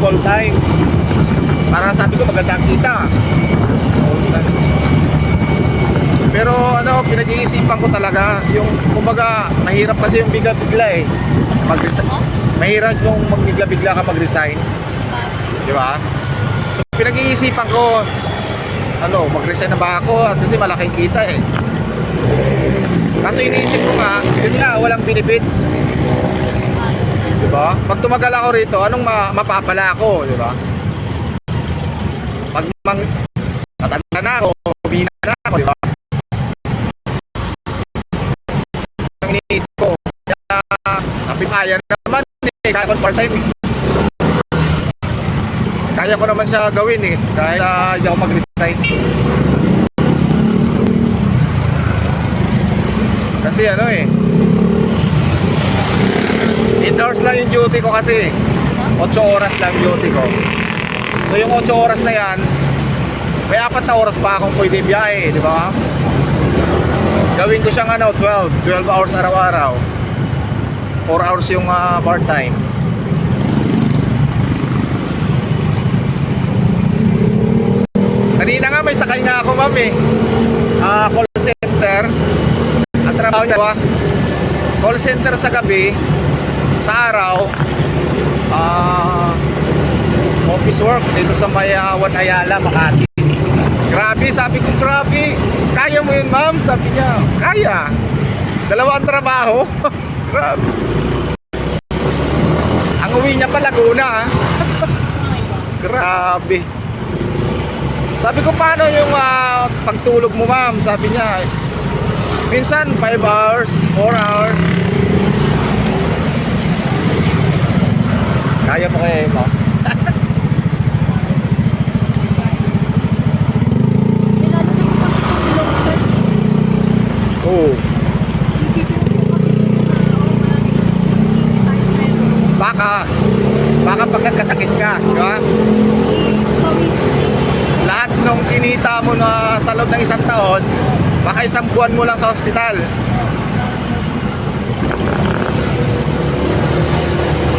full time. Para sabi ko maganda ang kita. Pero ano, pinag-iisipan ko talaga yung kumbaga mahirap kasi yung bigla-bigla eh. Mag mahirap yung magbigla-bigla ka mag-resign. Di ba? Pinag-iisipan ko ano, mag-resign na ba ako at kasi malaking kita eh. Kaso iniisip ko nga, yun nga, walang benefits. Di ba? Pag tumagal ako rito, anong ma mapapala ako, di ba? Pag mang matanda na ako, humina na ako, di ba? Ang iniisip ko, kaya naman eh, kaya ko part-time eh. Kaya ko naman siya gawin eh, kahit ah, hindi ako mag-resign. Kasi ano eh 8 hours lang yung duty ko kasi. 8 oras lang duty ko. So yung 8 oras na yan May 4 na oras pa akong pwede biyahe Di ba? Gawin ko siyang ano 12 12 hours araw-araw. 4 hours yung ah, part time Kanina nga may sakay nga ako ma'am eh. Ah, Call center. Ang trabaho niya? Call center sa gabi, sa araw, ah office work dito sa Mayawan Ayala, Makati. Grabe, sabi ko grabe. Kaya mo yun, ma'am? Sabi niya, kaya. Dalawa ang trabaho. grabe. Ang uwi niya pa Laguna, ah. grabe. Sabi ko, paano yung ah, pagtulog mo, ma'am? Sabi niya, Minsan 5 hours, 4 hours. Kaya mo kaya mo? Oo. Baka. Baka pag nagkasakit ka, di ba? Lahat nung kinita mo na sa loob ng isang taon, baka isang buwan mo lang sa ospital.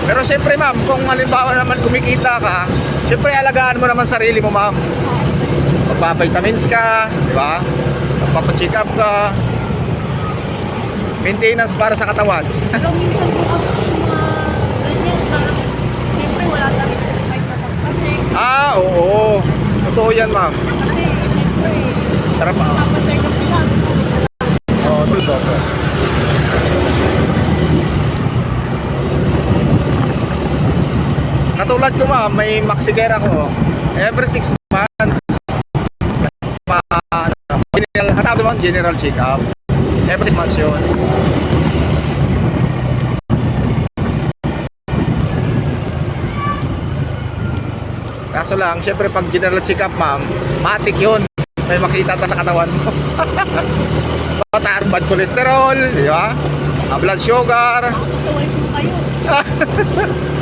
Pero siyempre ma'am, kung halimbawa naman kumikita ka, siyempre alagaan mo naman sarili mo ma'am. Magpapavitamins ka, di ba? Magpapacheck up ka. Maintenance para sa katawan. Pero minsan po kasi yung mga ganyan, parang siyempre wala kami certified na pagpacheck. Ah, oo. Totoo yan ma'am. Kasi siyempre, Tara pa. papacheck up sila. Oo, totoo. Katulad ko ma'am, may maxiger ako. Every 6 months. Pa, ano, general, katawag naman, general check-up. Every 6 months yun. Kaso lang, syempre pag general check-up ma'am, matik yun. May makita ta sa katawan mo. Mataas bad cholesterol, di ba? Blood sugar, Saway po kayo.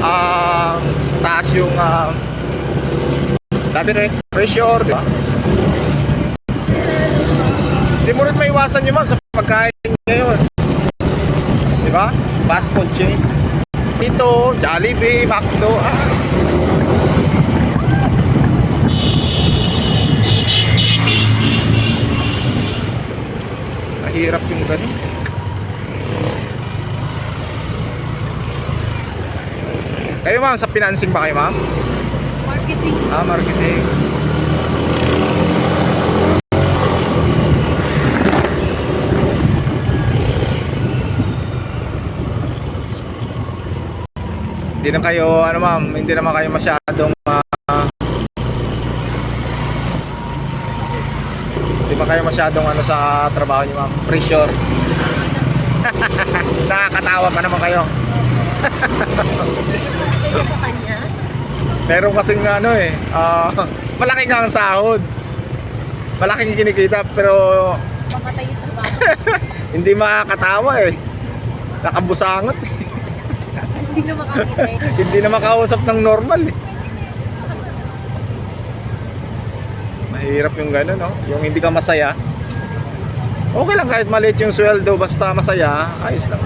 ah, taas yung ah, blood pressure, di ba? Hindi mo rin maiwasan yun ma'am sa pagkain ngayon. Di ba? Fast food chain. Ito, Jollibee, McDo, ah. Kayo ma'am, sa financing ba kayo ma'am? Marketing. Ah, marketing. Hindi na kayo, ano ma'am, hindi naman kayo masyadong ah, Hindi ba kayo masyadong ano sa trabaho niyo ma'am? Pressure. Nakakatawa pa naman kayo. Sa kanya, Meron kasing ano eh, ah, malaki nga ang sahod. Malaking kinikita pero mamatay yung trabaho. hindi makakatawa eh. Nakabusangot eh. Hindi na makakita hindi na makausap ng normal eh. Mahirap yung gano'n, no? Yung hindi ka masaya. Okay lang kahit maliit yung sweldo, basta masaya, ayos lang.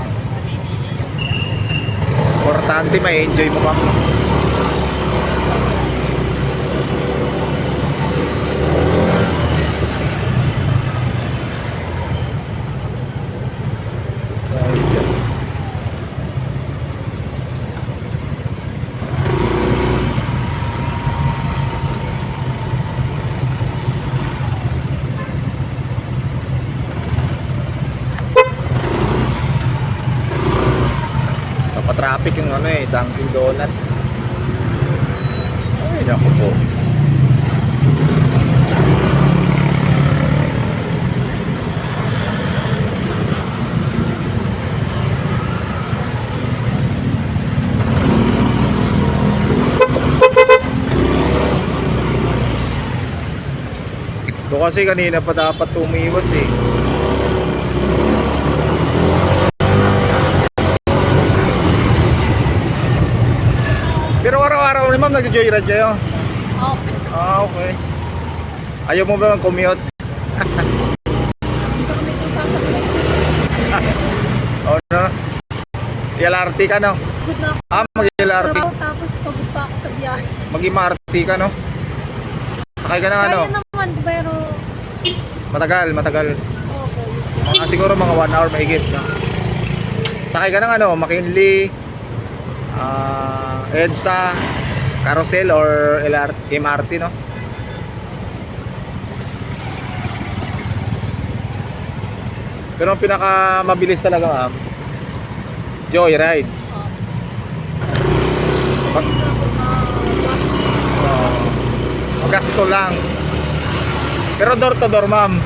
Importante may enjoy mo ma'am. Napatraffic yung ano eh, Dunkin Donut. Ay, naku po. Doon kasi kanina pa dapat tumiwas eh. Araw-araw ni ma'am nag-joyride kayo? Oh, Ah, okay. Ayaw mo ba mag-commute? dito kami kung sasakay. O no? LRT ka no? Ah, mag-LRT. Tapos pagod pa ako sa biyahe. Mag-MRT ka no? Sakay ka ng ano? Kaya naman, pero... Matagal, matagal. Okay. Mga siguro mga 1 hour mahigit no? Sakay ka ng ano? McKinley, ah, EDSA, Carousel or LRT, MRT no? Pero ang pinaka mabilis talaga ma'am, Joyride. Pag, uh, lang. Pero door to door ma'am,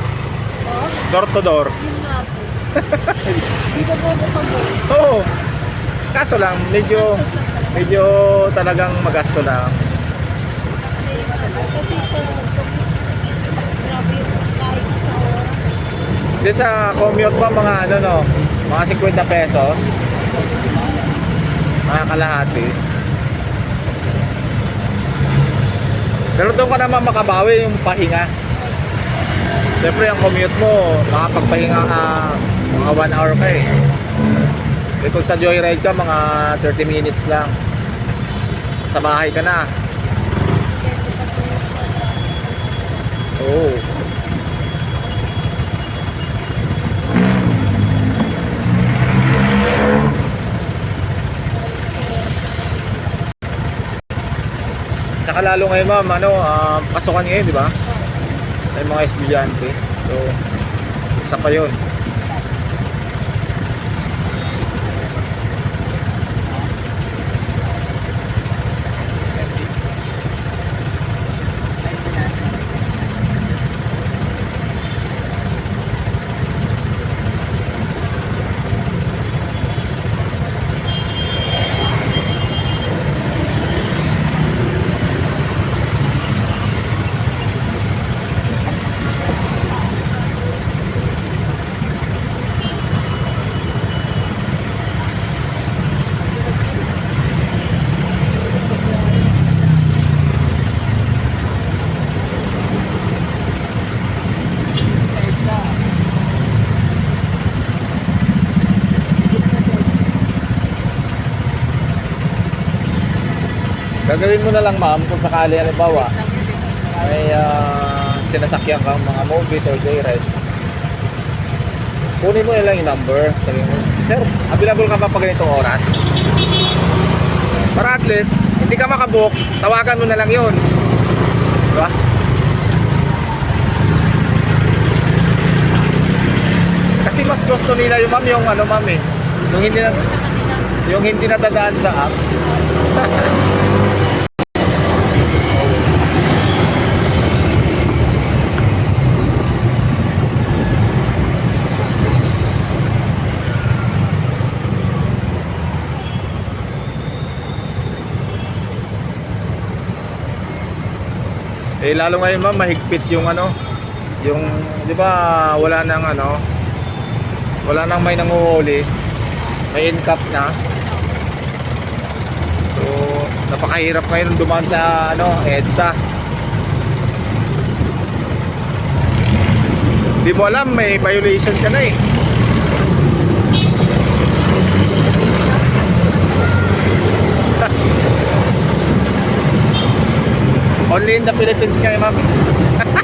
door to door. Dito po ako pag Oo. Kaso lang, medyo medyo talagang magasto lang. Di sa commute pa mga ano no, mga 50 pesos. Mga kalahati. Pero doon ka naman makabawi yung pahinga. Siyempre ang commute mo, makapagpahinga ka mga 1 hour ka eh. Eh kung sa joyride ka, mga 30 minutes lang. Sa bahay ka na. Oo. Saka lalo ngayon ma'am, ano, ah, pasukan ngayon, di ba? May mga estudyante. So, isa pa yun. Gagawin mo na lang ma'am kung sakali halimbawa may uh, sinasakyan kang mga movie or joyride. Kunin mo na lang yung number. Sabi mo, Sir, available ka ba pag ganitong oras? Para at least, hindi ka makabook, tawagan mo na lang yun. Diba? Kasi mas gusto nila yung ma'am yung ano ma'am eh. Yung hindi na, yung hindi natadaan sa apps. Eh lalo ngayon ma'am mahigpit yung ano, yung 'di ba wala nang ano, wala nang may nanguhuli. May in-cap na. So, napakahirap ngayon dumaan sa ano, EDSA. Di mo alam may violation ka na eh. Only in the Philippines kay ma'am.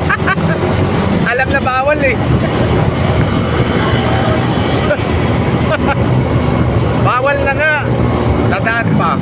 Alam na bawal eh. bawal na nga. Dadaan pa.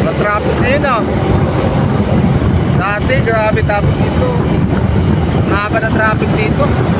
Wala traffic ngayon ah. Dati, grabe traffic dito. Ang haba ng traffic dito.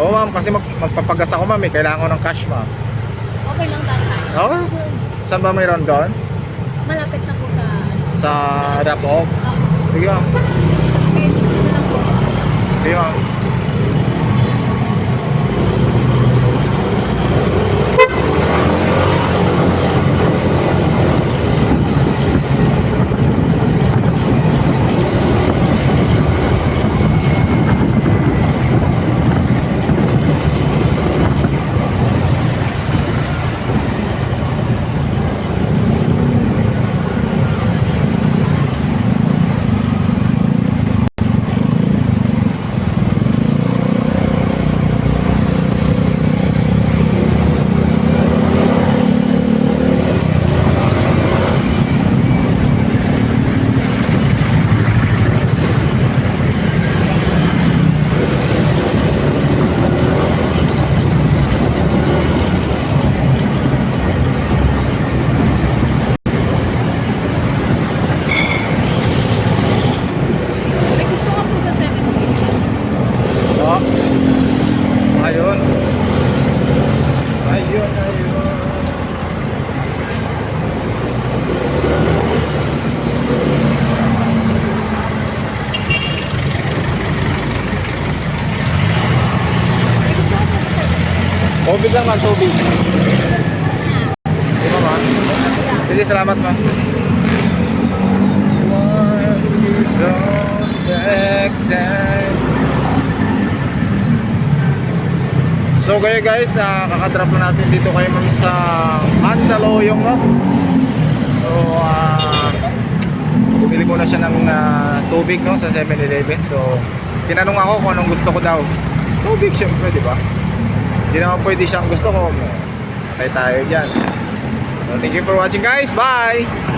Kasi mag, magpapagas ako ma'am, eh. kailangan ko ng cash ma'am. Okay lang dahil tayo. Oo. Saan ba mayroon doon? Malapit na po sa... Sa drop-off? Ah, Sige ma'am. Sige ma'am. May gusto ka po sa 7-Eleven. Oo. Ayun. Ayun, ayun. May gusto ka po sa 7-Eleven. Tubig lang ma'am, tubig. Di ba ma'am? Sige, salamat ma'am. So kayo guys, nakakadrop na natin dito kayo ma'am sa Mandaluyong no? So ah bumili muna siya ng ah, tubig no sa 7-Eleven. So tinanong ako kung anong gusto ko daw. Tubig syempre, di ba? Hindi naman pwede siyang gusto ko. Patay tayo dyan. So thank you for watching guys. Bye!